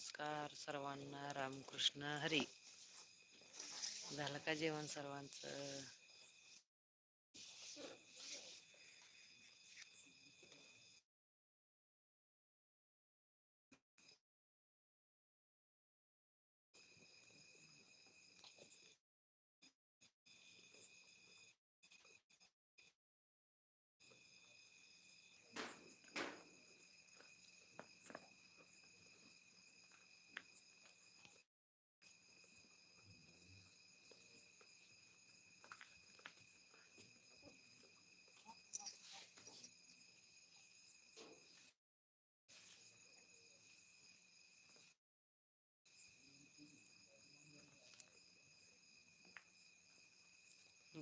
नमस्कार सर्वांना. रामकृष्ण. हरी. झालं का जेवण सर्वांचं?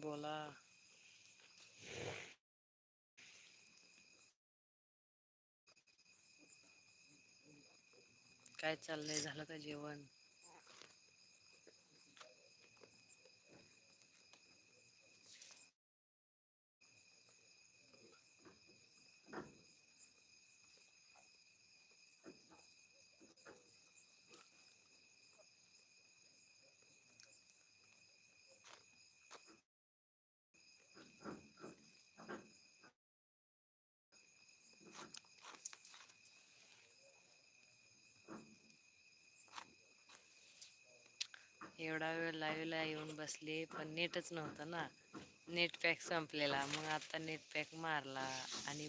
बोला. काय चाललंय? झालं का जेवण? एवढा वेळ लाईव्हला येऊन बसले पण नेटच नव्हतं ना. नेट पॅक संपलेला. मग आता नेट पॅक मारला आणि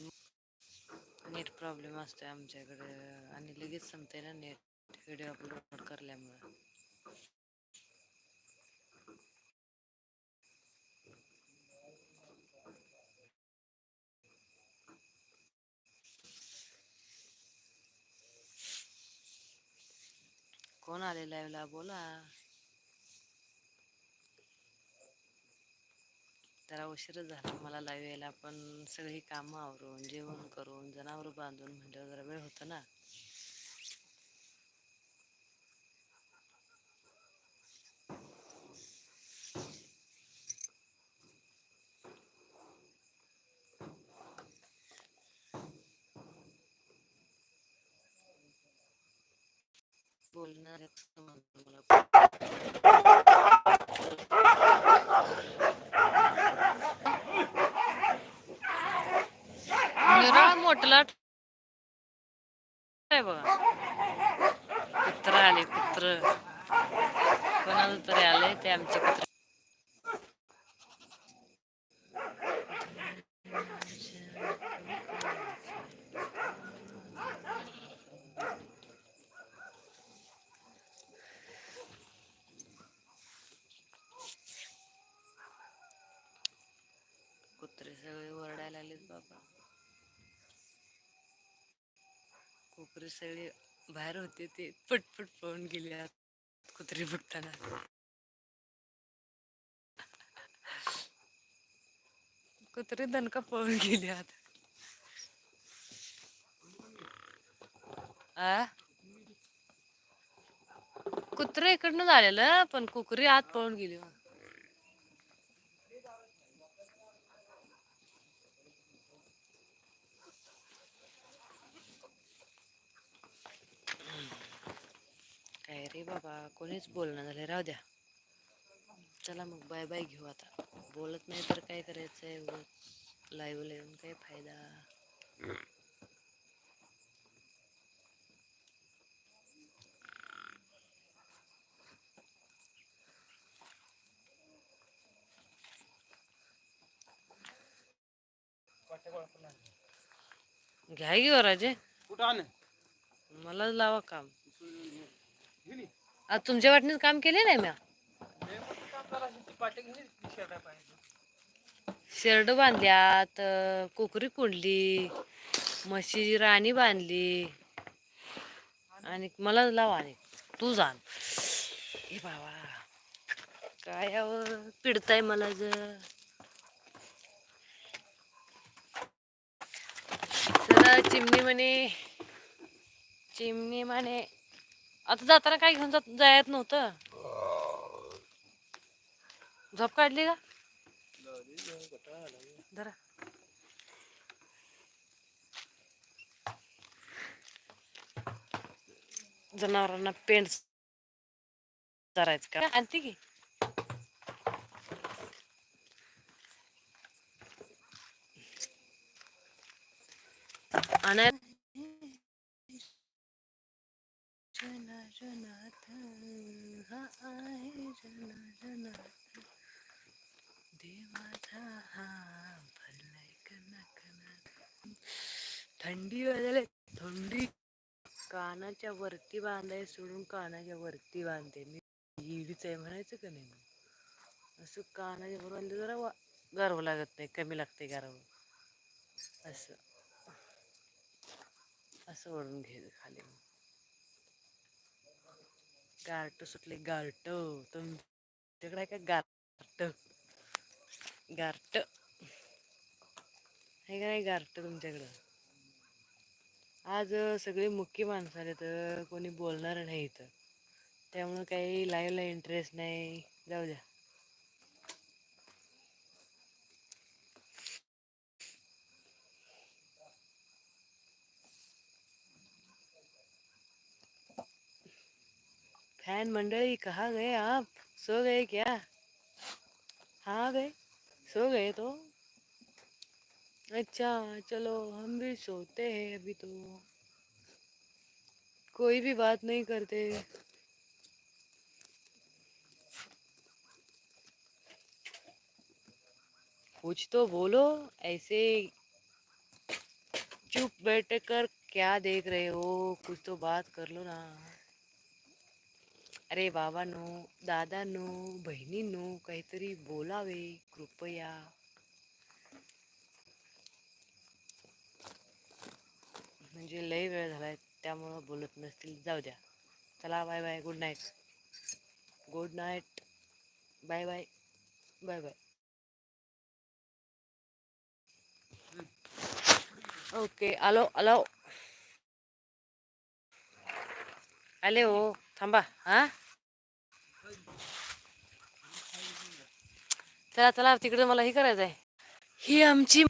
नेट प्रॉब्लेम असतोय आमच्याकडे. आणि लगेच संपते ना नेट व्हिडिओ अपलोड करल्यामुळं. कोण आले लाईव्हला बोला. जरा उशीर झाला मला लाईव्ह यायला पण सगळी कामं आवरून जेवण करून जनावर बांधून म्हणजे जरा वेळ होतो ना. बोलणार मला निराळ मोठला बघा. कुत्र आले कुत्र. कोणाला तरी आले ते आमचे कुत्र सगळे ओरडायला लागलेत बाबा कुत्री सगळी बाहेर होते ते पटपट पळून गेले आत कुत्री बघताना कुत्री दणका पळून गेली आत. आ? कुत्र इकडनं झालेलं पण कुकरी आत पळून गेली मग. काय रे बाबा कोणीच बोलणं झाले राहू द्या. चला मग बाय बाय घेऊ आता. बोलत नाही तर काय करायचंय? लाईव्ह येऊन काय फायदा? घ्या घेऊ राजे. कुठं आण? मलाच लावा काम. आज तुमच्या वाटणीच काम केले नाही म्या? शेरड बांधल्यात कोकरी कुंडली म्हशीची राणी बांधली आणि मला लावा आणि तू जाण. हे बाबा काय पिडताय मला जर. चिमणी म्हणे चिमणी म्हणे. आता जाताना काय घेऊन जात जायत नव्हतं. झोप काढली का? धरा. जनावरांना पेंट करायचं का? आणते की. आणायला थंडी वाजायला थंडी कानाच्या वरती बांधाय सोडून कानाच्या वरती बांधते. मी हिडीच आहे म्हणायचं का नाही असं कानाच्या वर बांधलं जरा वा गारवं लागत नाही कमी लागते गारवं. असं. असं ओढून घे खाली मग. गारट सुटले गारट. तुमच्याकडे आहे का गारट? गारट. हे का नाही गारट तुमच्याकडं? आज सगळे मुख्य माणसं आले तर कोणी बोलणार नाही इथं. त्यामुळं काही लाईव्हला इंटरेस्ट नाही. जाऊ द्या. फैन मंडळी कहा गए आप? सो गए क्या? हाँ गए? सो गए तो? अच्छा चलो हम भी सोते हैं अभी तो। कोई भी बात नहीं करते। कुछ तो बोलो, ऐसे चुप बैठ कर क्या देख रहे हो? कुछ तो बात कर लो ना। अरे बाबा नो, दादा नो, बहनी नो दादांनो बहिणींनो काहीतरी बोलावे, कृपया। म्हणजे लय वेळ झालाय त्यामुळं बोलत नसतील. जाऊ द्या. चला bye bye. Good night good night bye bye bye bye okay आलो आलो आले हो थांबा हा? चला चला तिकडे मला हे करायचं आहे ही आमची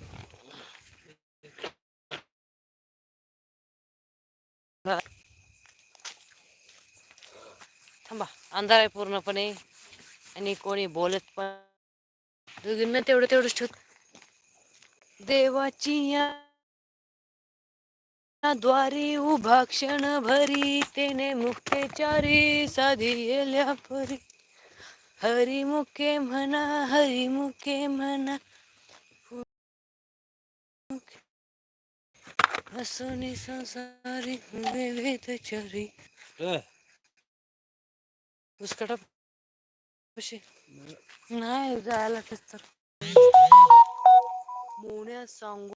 थांबा अंधार आहे पूर्णपणे आणि कोणी बोलत पण दोघींना तेवढं तेवढंच ठेवत देवाची द्वारे उभा क्षण भरी तेने मुखे चारी साधी येल्या परी हरी मुखे म्हणा हरी मुखे म्हणा हसनी संसारी वेद चरी. उसकडा कशी नाही जायला तेच तर. मोण्या सांगू